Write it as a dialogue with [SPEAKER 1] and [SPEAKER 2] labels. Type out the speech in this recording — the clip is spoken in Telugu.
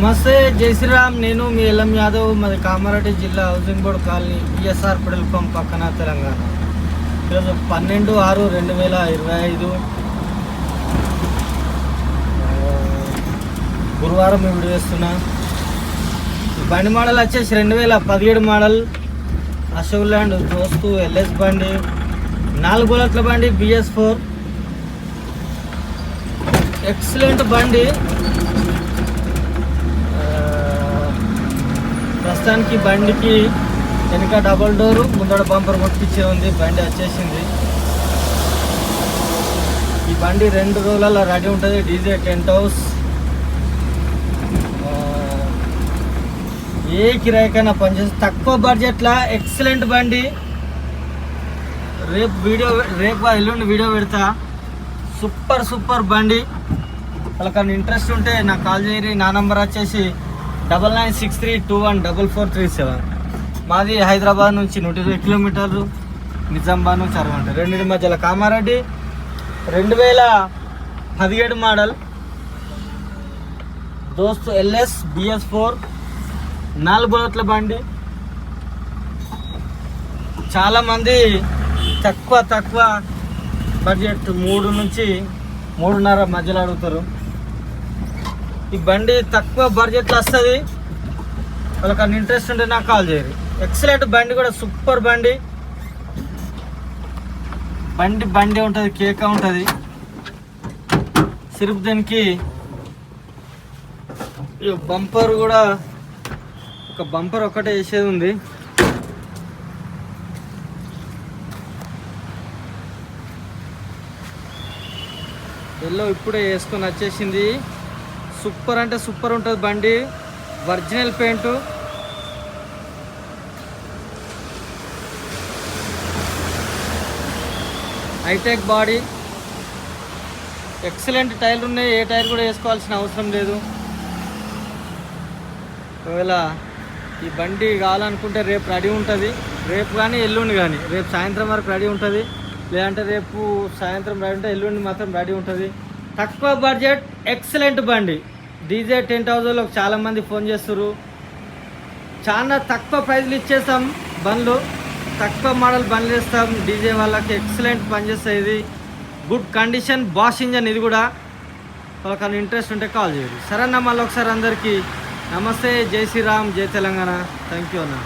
[SPEAKER 1] నమస్తే జై శ్రీరామ్. నేను మీ ఎల్ఎం యాదవ్. మాది కామారెడ్డి జిల్లా housing board colony PSR petrol pump పక్కన తెలంగాణ. ఈరోజు పన్నెండు ఆరు రెండు వేల ఇరవై ఐదు. గురువారం మేము వేస్తున్నా బండి మోడల్ వచ్చేసి రెండు వేల పదిహేడు model. Ashok Leyland Dost LS బండి నాలుగు బుల్లెట్ల బండి బిఎస్ ఫోర్. ఎక్సలెంట్ బండి. ప్రస్తుతానికి బండికి వెనుక డబల్ డోరు ముందర బంపర్ కొట్టించే ఉంది. బండి వచ్చేసింది. ఈ బండి రెండు రోజులలో రెడీ ఉంటుంది. DJ tent house. ఏ కిరాయికైనా పనిచేస్తుంది తక్కువ బడ్జెట్లో ఎక్సలెంట్ బండి. రేపు వీడియో రేపు ఎల్లుండి వీడియో పెడతా. సూపర్ సూపర్ బండి. వాళ్ళకన్నా ఇంట్రెస్ట్ ఉంటే నాకు కాల్ చేయరి. నా నంబర్ వచ్చేసి double nine six three two one double four three seven. మాది హైదరాబాద్ నుంచి నూట ఇరవై కిలోమీటర్లు నిజామాబాద్ నుంచి అరవంట రెండింటి మధ్యలో కామారెడ్డి రెండు వేల పదిహేడు మోడల్ దోస్త్ ఎల్ఎస్ బిఎస్ ఫోర్ నాలుగు బుల్లెట్ల బండి. చాలామంది తక్కువ తక్కువ బడ్జెట్ మూడు నుంచి మూడున్నర మధ్యలో అడుగుతారు. ఈ బండి తక్కువ బడ్జెట్లో వస్తుంది. వాళ్ళకి అన్ని ఇంట్రెస్ట్ ఉంటే నాకు కాల్ చేయరు. ఎక్సలెంట్ బండి కూడా సూపర్ బండి. బండి బండి ఉంటుంది కేక ఉంటుంది. సిరుపు దానికి బంపర్ కూడా ఒక బంపర్ ఒక్కటే వేసేది ఉంది. ఎల్లో ఇప్పుడే వేసుకొని వచ్చేసింది. సూపర్ అంటే సూపర్ ఉంటుంది బండి. Original paint. Hi tech body. Excellent టైర్లు ఉన్నాయి ఏ టైర్ కూడా వేసుకోవాల్సిన అవసరం లేదు. ఒకవేళ ఈ బండి కావాలనుకుంటే రేపు రెడీ ఉంటుంది. రేపు కానీ ఎల్లుండి కానీ రేపు సాయంత్రం వరకు రెడీ ఉంటుంది. లేదంటే రేపు సాయంత్రం రెడీ ఉంటే ఎల్లుండి మాత్రం రెడీ ఉంటుంది. తక్కువ బడ్జెట్ ఎక్సలెంట్ బండి. డీజే టెన్ థౌజండ్లో చాలామంది ఫోన్ చేస్తారు చాలా తక్కువ ప్రైజ్లు ఇచ్చేస్తాం బండ్లు. తక్కువ మోడల్ బండ్లు ఇస్తాం డీజే వాళ్ళకి ఎక్సలెంట్ పనిచేస్తుంది ఇది గుడ్ కండిషన్ బాష్ ఇంజన్ ఇది కూడా. వాళ్ళకి ఇంట్రెస్ట్ ఉంటే కాల్ చేయండి. సరే అన్న మళ్ళీ ఒకసారి అందరికీ. నమస్తే జై శ్రీరామ్ జై తెలంగాణ. థ్యాంక్ యూ అన్న.